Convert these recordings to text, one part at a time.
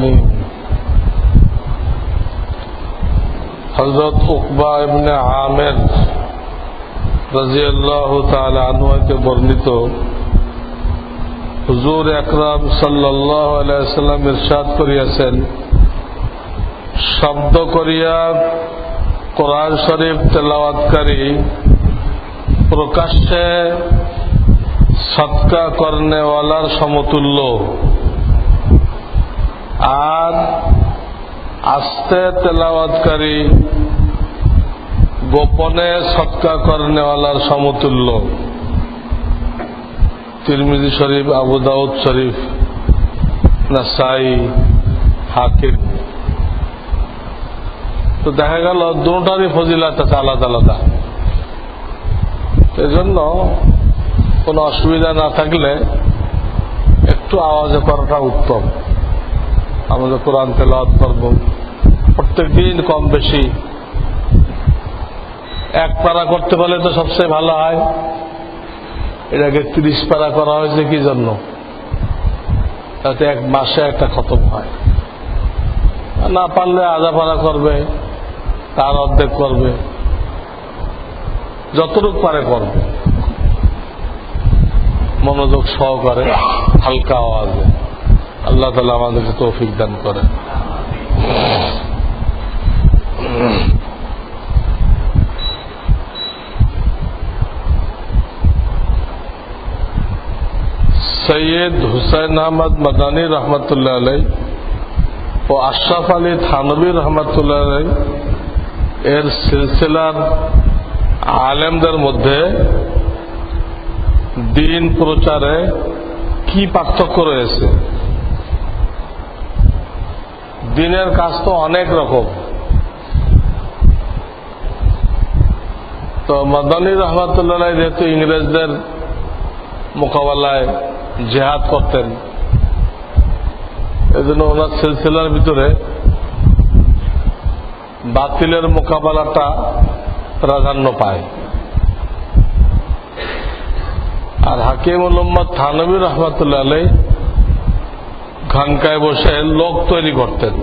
الرحيم হজরত উকবা ইবনে আমের রাজিয়াল্লাহ তাআলা আনহুকে বর্ণিত হুজুর আকরাম সাল্লাল্লাহু আলাইহি সাল্লাম ইরশাদ করিয়াছেন শব্দ করিয়া কোরআন শরীফ তেলাওয়াতকারী প্রকাশ্যে সৎকা করনেওয়ালার সমতুল্য আর আস্তে তেলাওয়াতকারী গোপনে সৎকা করনেওয়ালার সমতুল্য। তিরমিজি শরীফ, আবু দাউদ শরীফ, নাসাই, হাকিম। তো দেখা গেল দুটারই ফজিলাত আছে, আলাদা আলাদা। এজন্য কোনো অসুবিধা না থাকলে একটু আওয়াজে করাটা উত্তম। আমাদের কোরআন তেলাওয়াত করব, প্রত্যেক দিন কম বেশি। এক পারা করতে পারলে তো সবচেয়ে ভালো হয়। এটাকে তিরিশ পারা করা হয়েছে কি জন্য? তাতে এক মাসে একটা খতম হয়। না পারলে আধা পারা করবে, তার অর্ধেক করবে। যতটুক পারে করবে। মনোযোগ সহকারে হালকা আওয়াজে। আল্লাহ তালা আমাদেরকে তৌফিক দান করে সৈয়দ হুসাইন আহমদ মদানী রহমতুল্লাহ আলাই ও আশরাফ আলী থানবী রহমতুল্লাহ আলাই এর সিলসিলার আলেমদের মধ্যে দিন প্রচারে কি পার্থক্য রয়েছে? দিনের কাজ তো অনেক রকম। তো মদানী রহমতুল্লাহ যেহেতু ইংরেজদের মোকাবেলায় জেহাদ করতেন, এজন্য ওনার সিলসিলার ভিতরে বাতিলের মোকাবেলাটা প্রাধান্য পায়। আর হাকিম মোহাম্মদ থানবী রহমতুল্লাহ আলাই খানকায় বসে লোক তৈরি করতেন।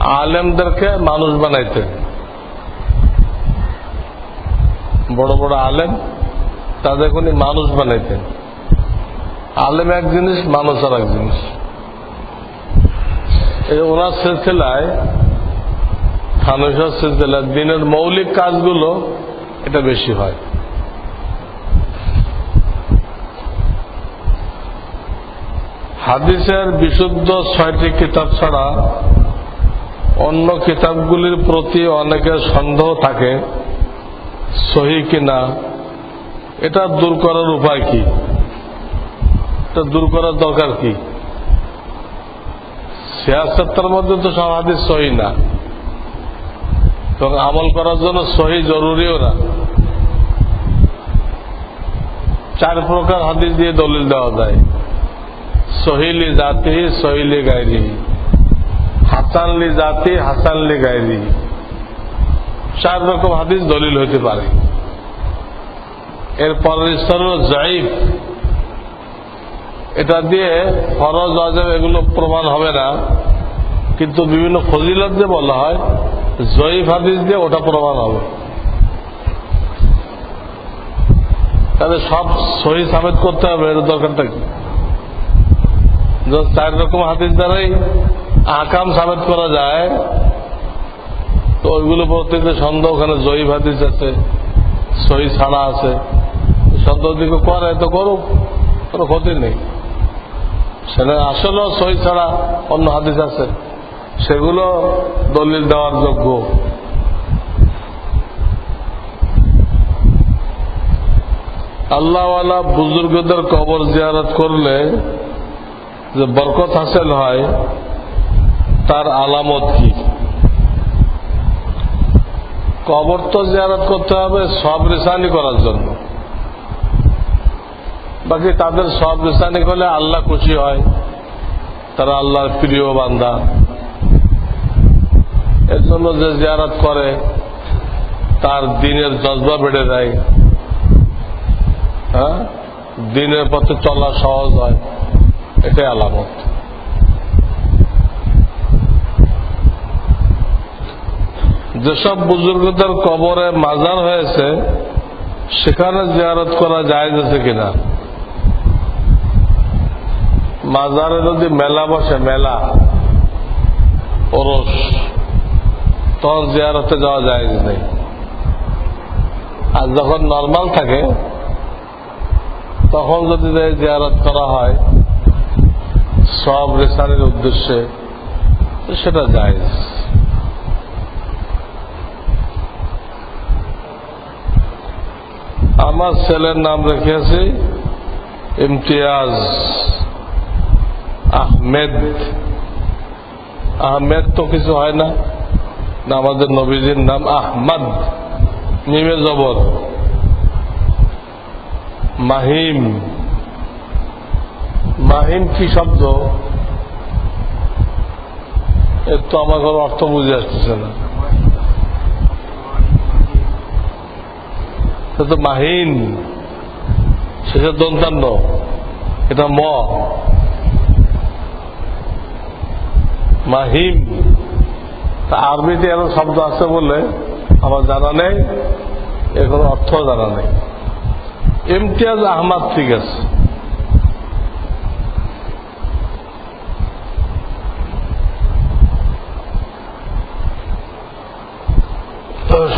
আলেমদেরকে মানুষ বানাইতেন। বড় বড় আলেম তাদের উনি মানুষ বানাইতেন। আলেম এক জিনিস, মানুষ আর এক জিনিস। এই ওনার সিলসিলায় থানসার সিলসিলায় দিনের মৌলিক কাজগুলো এটা বেশি হয়। হাদিসের বিশুদ্ধ ছয়টি কিতাব ছাড়া অন্য কিতাবগুলির প্রতি অনেকের সন্দেহ থাকে, সহি কিনা, এটা দূর করার উপায় কি? এটা দূর করার দরকার কি? সিয়াসত্তার মধ্যে তো সব হাদিস সহি না। এবং আমল করার জন্য সহি জরুরিও না চার প্রকার হাদিস দিয়ে দলিল দেওয়া যায়। সহিলি জাতি, সহিলি গাইরি হাসানলি জাতি হাসানলি গাইরি চার রকম হাদিস দলিল হইতে পারে। এর পরের স্তর জাইফ। এটা দিয়ে ফরজ আজব এগুলো প্রমাণ হবে না। কিন্তু বিভিন্ন ফজিলত যে বলা হয়, জয়ীফ হাদিস দিয়ে ওটা প্রমাণ হবে। তাহলে সব সহি সাবেত করতে হবে, এর দরকারটা কি? চার রকম হাদিস দ্বারাই আকাম সাবেত করা যায় তো ওইগুলো প্রত্যেকটা সন্দেহ ওখানে জয়ীফ হাদিস আছে সহি ছাড়া আছে সন্দেহ দিকে করে তো করুক কোনো ক্ষতি নেই সেটা আসলেও সহি ছাড়া অন্য হাদিস আছে সেগুলো দলিল দেওয়ার যোগ্য আল্লাহওয়ালা বুজুর্গদের কবর জিয়ারত করলে যে বরকত হাসিল হয়, তার আলামত কি? কবর তো জিয়ারত করতে হবে, সব রেসানি করার জন্য। বাকি তাদের সব রেসানি করলে আল্লাহ খুশি হয়, তারা আল্লাহর প্রিয় বান্দা। এর জন্য যে জিয়ারত করে, তার দিনের জজবা বেড়ে যায়। হ্যাঁ? দিনের পথে চলা সহজ হয়। এটাই আলামত যেসব বুজুর্গদের কবরে মাজার হয়েছে, সেখানে জিয়ারত করা যায় আছে কিনা? মাজারে যদি মেলা বসে, মেলা, ওরস তখন জিয়ারতে যাওয়া যায় নেই। আর যখন নর্মাল থাকে, তখন যদি জিয়ারত করা হয় সব রেসারের উদ্দেশ্যে সেটা যায় আমার ছেলের নাম রেখেছি ইমতিয়াজ আহমেদ। আহমেদ তো কিছু হয় না। না, আমাদের নবীজির নাম আহমদ। নিমে জবর। মাহিম। মাহিম কি শব্দ, এর তো আমার কোনো অর্থ বুঝে আসতেছে না। তো মাহিন শেষের দন্তান্ন, এটা ম। মাহিম আরবিতে এর শব্দ আছে বলে আমার জানা নেই, এর কোনো অর্থ জানা নেই। ইমতিয়াজ আহমদ ঠিক আছে।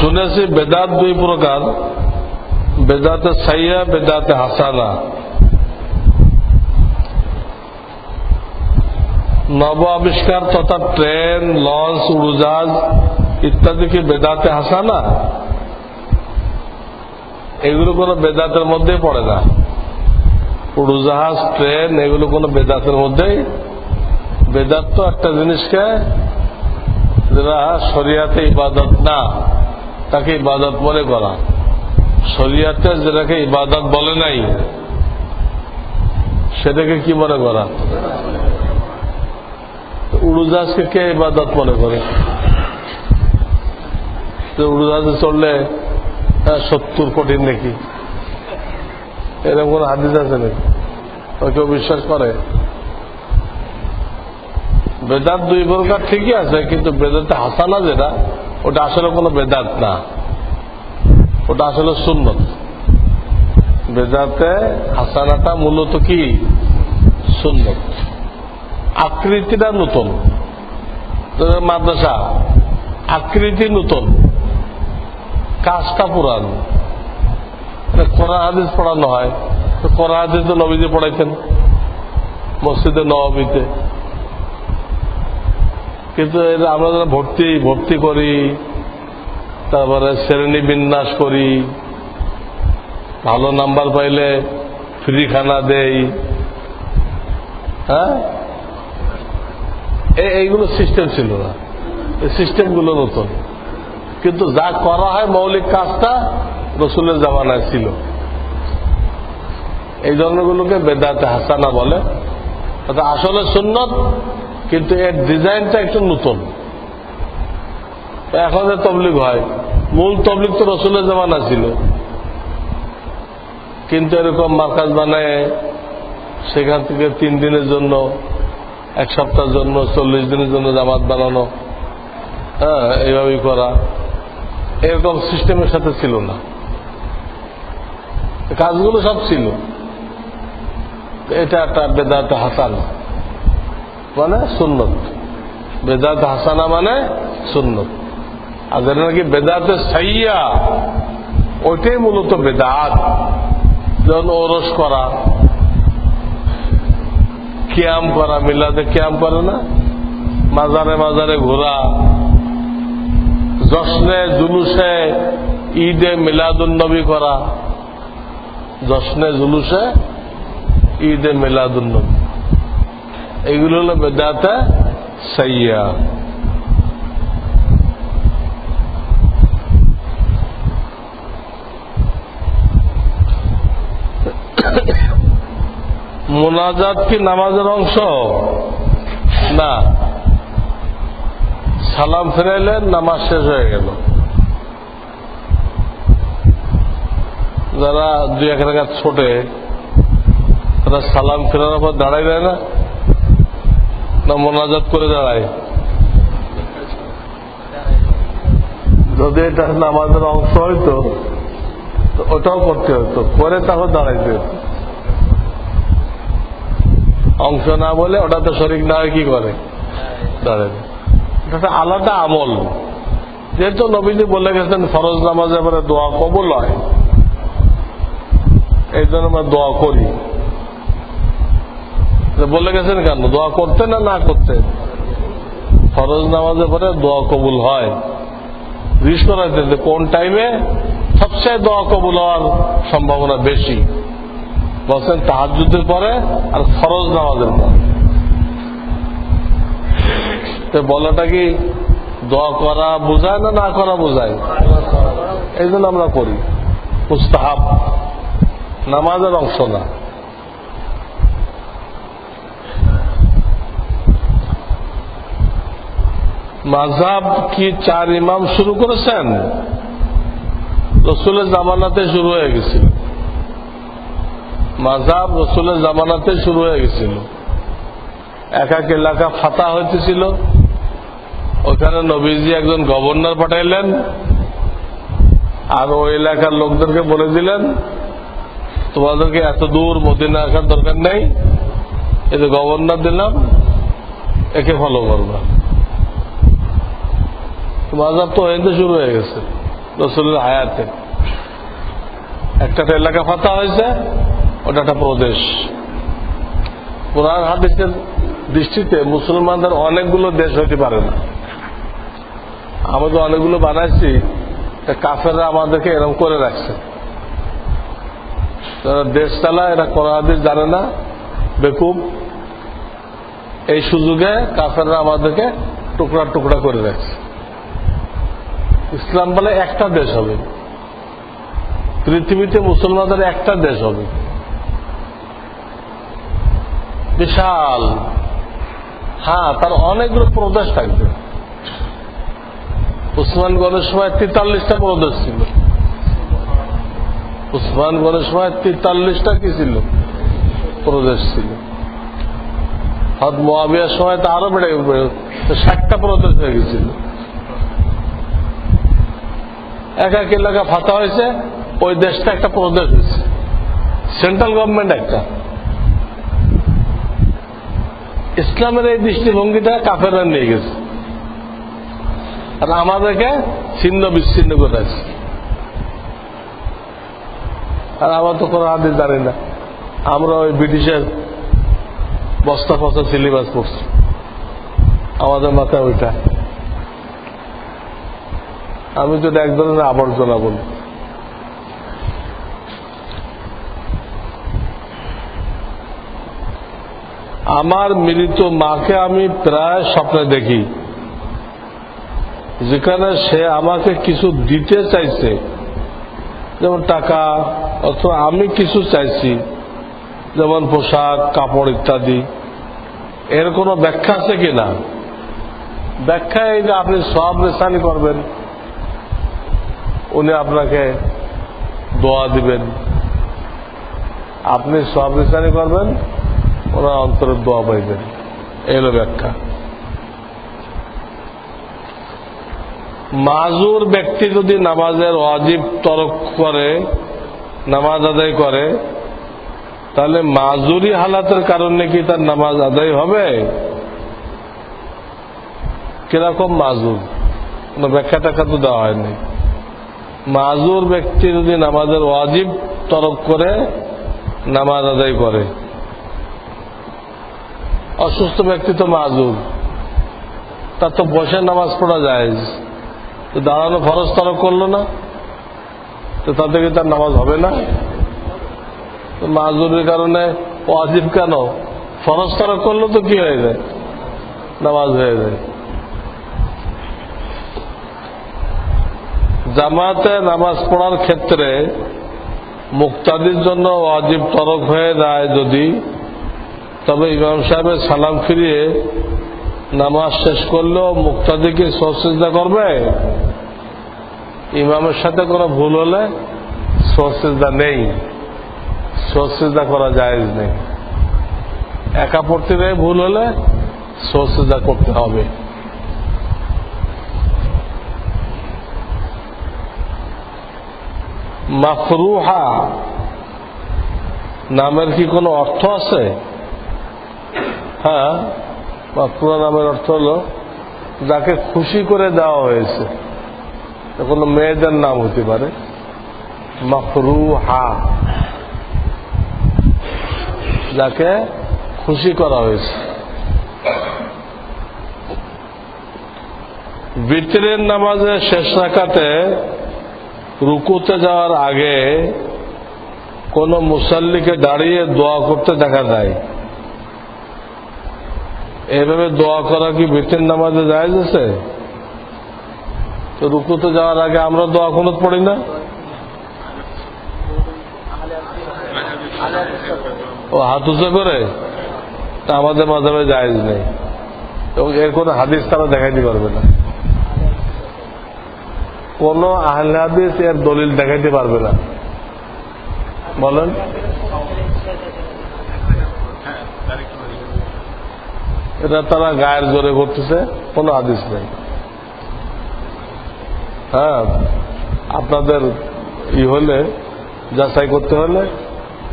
শুনেছি বেদাত দুই প্রকার। বেদাতে সাইয়া, বেদাতে হাসানা। নব আবিষ্কার তথা ট্রেন, লঞ্চ, উড়োজাহাজ ইত্যাদি কি বেদাতে হাসানা? এগুলো কোনো বেদাতের মধ্যেই পড়ে না। উড়োজাহাজ, ট্রেন, এগুলো কোনো বেদাতের মধ্যেই। বেদাত তো একটা জিনিসকে, যেটা শরিয়াতে ইবাদত না। তাকে ইবাদত মনে করা। শরিয়াতে যেটাকে ইবাদত বলে নাই, সেটাকে কি মনে করা? উড়োজাহাজকে কে ইবাদত মনে করে? উড়োজাহাজে চললে সত্তর কোটি নাকি? এরকম কোন হাদিস আছে নাকি? কেউ বিশ্বাস করে? বেদাত দুই প্রকার ঠিকই আছে, কিন্তু বেদাতে হাসানা যেটা ওটা আসলে কোনো বেদাত না। ওটা আসলে সুন্নত। বেদাতে হাসানাটা মূলত কি? সুন্নত। আকৃতিটা নতুন। মাদ্রাসা, আকৃতি নতুন। কাজটা পুরান। কোরআন, হাদিস পড়ানো হয়। কোরআন, হাদিস তো নবীজি মসজিদে নবীতে কিন্তু আমরা যারা ভর্তি ভর্তি করি, তারপরে শ্রেণি বিন্যাস করি, ভালো নাম্বার পাইলে ফ্রি খানা দেই হ্যাঁ? এইগুলো সিস্টেম ছিল না। এই সিস্টেমগুলো নতুন। কিন্তু যা করা হয় মৌলিক কাজটা রসুলের জামানায় ছিল। এই ধরনেরগুলোকে বেদাতে হাসানা বলে। আসলে সুন্নত কিন্তু এর ডিজাইনটা একটু নতুন। এখন যে তবলিগ হয়, মূল তবলিগ তো রসুলের জামানা ছিল। কিন্তু এরকম মার্কাজ বানায়, সেখান থেকে তিন দিনের জন্য, এক সপ্তাহের জন্য, চল্লিশ দিনের জন্য জামাত বানানো। হ্যাঁ এইভাবেই করা। এরকম সিস্টেমের সাথে ছিল না। কাজগুলো সব ছিল। এটা একটা বেদাতে হাসান। মানে সুন্নত। বেদাতে হাসানা মানে সুন্নত। আর যেটা নাকি বেদাতে সাইয়া, ওইটাই মূলত বেদাত। যেমন ওরস করা ক্যাম করা মিলাতে ক্যাম করে না? মাজারে মাজারে ঘোরা, জশ্নে, জুলুসে, ঈদে মিলাদুন্নবী করা, জশ্নে, জুলুসে, ঈদে মিলাদুন্নবী এগুলো হলো বেদাতে সাইয়া। মোনাজাত কি নামাজের অংশ? না। সালাম ফেরাইলেন নামাজ শেষ হয়ে গেল। যারা দুই এক রেখা ছোটে, তারা সালাম ফেরানোর পর দাঁড়াই দেয় না না মোনাজাত করে দাঁড়ায়। যদি এটা নামাজের অংশ হইতো ওটাও করতে হতো করে তারপর দাঁড়াইতে অংশ না বলে ওটা তো শরিক না হয় কি করে? দাঁড়ায় আলাদা আমল। যেহেতু নবীজি বলে গেছেন, ফরজ নামাজের পরে দোয়া কবুল হয়। এই জন্য আমরা দোয়া করি। বলে গেছেন কেন? দোয়া করতে না না করতে? ফরজ নামাজের পরে দোয়া কবুল হয়। করাইতে যে কোন টাইমে সবচেয়ে দোয়া কবুল হওয়ার সম্ভাবনা বেশি? বলছেন তাহাজুদের পরে আর ফরজ নামাজের পরে। বলাটা কি দোয়া করা বোঝায় না না করা বোঝায়? এই জন্য আমরা করি। মুস্তাহাব নামাজের অংশ না। মাঝাব কি চার ইমাম শুরু করেছেন? রসুলের জামানাতে শুরু হয়ে গেছিল। মাঝাব রসুলের জামানাতে শুরু হয়ে গেছিল। এক এক এলাকা ফাতা হইতেছিল। ওখানে নবীজি একজন গভর্নর পাঠাইলেন। আর ওই এলাকার লোকদেরকে বলে দিলেন, তোমাদেরকে এত দূর মদিনা আসার দরকার নেই। যে গভর্নর দিলাম, একে ফলো করবা। মাজাব তো হইতে শুরু হয়ে গেছে, রসুলের হায়াতে। একটা এলাকা ফাতা হয়েছে, ওটা একটা প্রদেশ। কোরআন হাদিসের দৃষ্টিতে মুসলমানদের অনেকগুলো দেশ হইতে পারে না। আমরা তো অনেকগুলো বানাইছি কাফেররা আমাদেরকে এরকম করে রাখছে। দেশ চালায়, এরা কোরআন হাদিস জানে না, বেকুব। এই সুযোগে কাফেররা আমাদেরকে টুকরা টুকরা করে রাখছে। ইসলাম বলে একটা দেশ হবে। পৃথিবীতে মুসলমানদের একটা দেশ হবে। বিশাল। হ্যাঁ তার অনেকগুলো প্রদেশ থাকবে। উসমানগঞ্জের সময় তেতাল্লিশটা প্রদেশ ছিল। উসমান উসমানগঞ্জের সময় তেতাল্লিশটা কি ছিল? প্রদেশ ছিল। হদ মোয়াবিয়ার সময় তো আরও বেড়ে ষাটটা প্রদেশ হয়ে গেছিল। এক এক এলাকা ফাতা হয়েছে, ওই দেশটা একটা প্রদেশ হয়েছে। সেন্ট্রাল গভর্নমেন্ট একটা। ইসলামের এই দৃষ্টিভঙ্গিটা কাফেররা নিয়ে গেছে। আর আমাদেরকে ছিন্ন বিচ্ছিন্ন করেছে আর আমরা তো কোনো আদেশ জানি না। আমরা ওই ব্রিটিশের বস্তা ফস্তা সিলেবাস পড়ছি। আমাদের মাথায় ওইটা। আমি তো এক ধরনের আবর্জনা বলি। আমার মৃত মাকে আমি প্রায় স্বপ্নে দেখি। যেখানে সে আমাকে কিছু দিতে চাইছে। যেমন টাকা, অথবা আমি কিছু চাইছি। যেমন পোশাক, কাপড় ইত্যাদি। এর কোনো ব্যাখ্যা আছে কিনা? ব্যাখ্যা এই যে আপনি সব রেসানি করবেন। উনি আপনাকে দোয়া দিবেন। আপনি সব রেসানি করবেন, ওনার অন্তরের দোয়া পাইবেন। এই হলো ব্যাখ্যা। মাজুর ব্যক্তি যদি নামাজের অজীব তরক করে, নামাজ আদায় করে, তাহলে মাজুরি হালাতের কারণে কি তার নামাজ আদায় হবে? কীরকম মাজুর? ব্যাখ্যা টাকা তো দেওয়া হয়নি। মাজুর ব্যক্তি যদি নামাজের ওয়াজিব তরক করে, নামাজ আদায় করে। অসুস্থ ব্যক্তি তো মাজুর। তার তো বসে নামাজ পড়া যায় দাঁড়ানো ফরজ তরক করল না। তো তাতে কি তার নামাজ হবে না। মাজুরের কারণে ওয়াজিব কেন? ফরজ তরক করল তো কি হয়ে যায়? নামাজ হয়ে যায়। জামাতে নামাজ পড়ার ক্ষেত্রে মুক্তাদির জন্য ওয়াজিব তরক হয়ে যায় যদি, তবে ইমাম সাহেবের সালাম ফিরিয়ে নামাজ শেষ করলেও মুক্তাদিকে সহসিজা করবে? ইমামের সাথে কোনো ভুল হলে সহসিজা নেই। সহসিজা করা যায় নেই। একা পড়তে ভুল হলে সোসেজা করতে হবে। মাফরুহা নামের কি কোনো অর্থ আছে? হ্যাঁ মাফরুহা নামের অর্থ হলো যাকে খুশি করে দেওয়া হয়েছে। কোনো মেয়েদের নাম হতে পারে। মাফরুহা যাকে খুশি করা হয়েছে। বিতরের নামাজে শেষ রাখাতে রুকুতে যাওয়ার আগে কোন মুসল্লিকে দাঁড়িয়ে দোয়া করতে দেখা যায়। এভাবে দোয়া করা কি বিতের নামাজে যায় আছে? তো রুকুতে যাওয়ার আগে আমরা দোয়া কোনো পড়ি না? ও হাত উঁচু করে? তা আমাদের মাধ্যমে জায়েজ নেই। এবং এর কোনো হাদিস তারা দেখাইতে পারবে না। কোন আহলে হাদিস এর দলিল দেখাইতে পারবে না। বলেন। এটা তারা গায়ের জোরে করতেছে, কোনো হাদিস নেই। হ্যাঁ আপনাদের ই হলে, যাচাই করতে হলে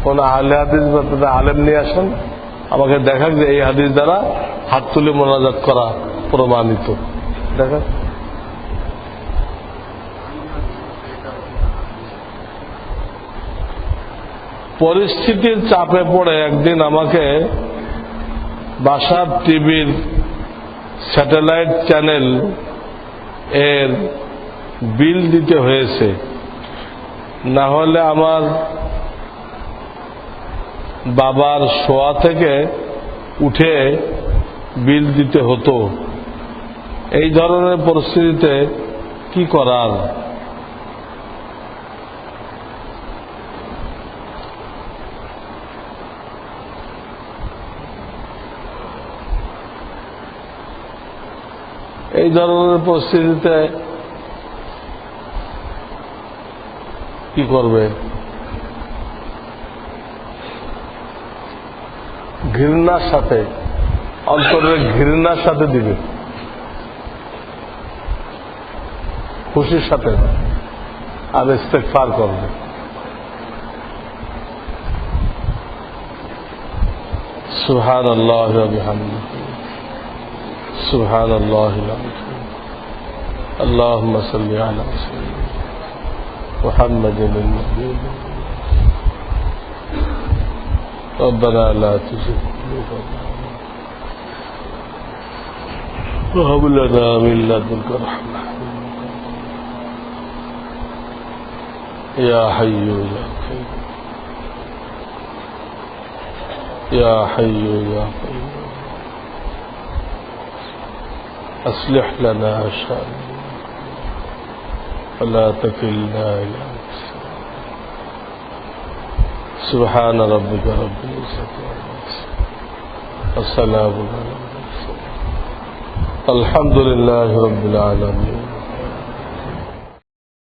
কোন আহলে হাদিস বা আলেম নিয়ে আসেন, আমাকে দেখাক যে এই হাদিস দ্বারা হাত তুলে মোনাজাত করা প্রমাণিত। দেখা পরিস্থিতির চাপে পড়ে একদিন আমাকে বাসার টিভির স্যাটেলাইট চ্যানেল এর বিল দিতে হয়েছে। না হলে আমার বাবার শোয়া থেকে উঠে বিল দিতে হতো। এই ধরনের পরিস্থিতিতে কি করার এই ধরনের পরিস্থিতিতে কি করবে? ঘৃণার সাথে, অন্তরের ঘৃণার সাথে দিবে। খুশির সাথে। আর ইস্তেকফার করবে। সুহান আল্লাহ سبحان الله العظيم. اللهم صل على سيدنا محمد النبي ربنا لا تزغ قلوبنا. وهب لنا من لدنك رحمة. يا حي يا قيوم. يا حي يا قيوم. أصلح لنا شأننا ولا تكلنا إلى سبحان ربك رب العزة والسلام على الحمد لله رب العالمين.